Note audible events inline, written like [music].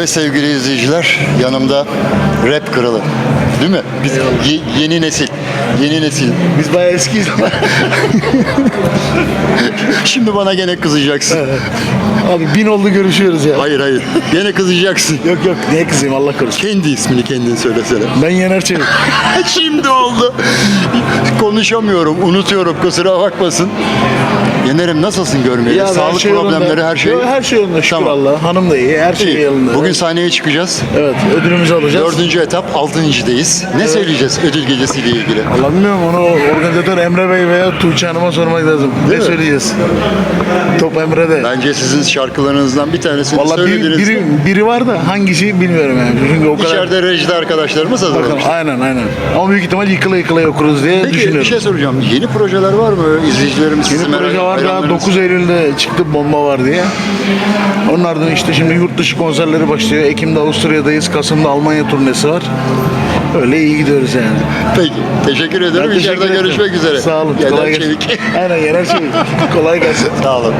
Evet sevgili izleyiciler, yanımda rap kralı. Değil mi? Biz ye- yeni nesil. Yeni nesil. Biz bayağı eskiyiz ama. [laughs] Şimdi bana gene kızacaksın. Abi bin oldu görüşüyoruz ya. Hayır hayır. Gene kızacaksın. [laughs] Yok yok niye kızayım Allah korusun. Kendi ismini kendin söylesene. Ben Yener Çevik. [laughs] Şimdi oldu. Konuşamıyorum, unutuyorum. Kusura bakmasın. Yenerim nasılsın görmeyeli? Ya ben Sağlık şey problemleri yolunda. her şey. Her şey yolunda şükür Tamam. Allah. Hanım da iyi. Her şey İyi. yolunda. Bugün sahneye çıkacağız. Evet ödülümüzü alacağız. Dördüncü etap, altıncıdayız. Ne söyleyeceğiz ödül gecesiyle ilgili? Allah bilmiyorum onu organizatör Emre Bey veya Tuğçe Hanım'a sormak lazım. Ne söyleyeceğiz? Top Emre'de. Bence sizin şarkılarınızdan bir tanesini Valla biri, söylediniz. biri, biri var da hangisi bilmiyorum yani. Çünkü o kadar... İçeride rejide arkadaşlarımız Bakalım, hazırlamış. aynen aynen. Ama büyük ihtimal yıkıla yıkıla okuruz diye Peki düşünüyorum. bir şey soracağım. Yeni projeler var mı? İzleyicilerimiz Yeni sizi merak- proje var daha hayranlarınız- 9 Eylül'de çıktı bomba var diye. Onun ardından işte şimdi yurt dışı konserleri başlıyor. Ekim'de Avusturya'dayız. Kasım'da Almanya turnesi var. Öyle iyi gidiyoruz yani. Peki. Teşekkür ederim. Teşekkür İçeride ederim. görüşmek üzere. Sağ olun. Yener kolay gelsin. Çevik. Aynen Yener Çevik. kolay gelsin. Sağ olun.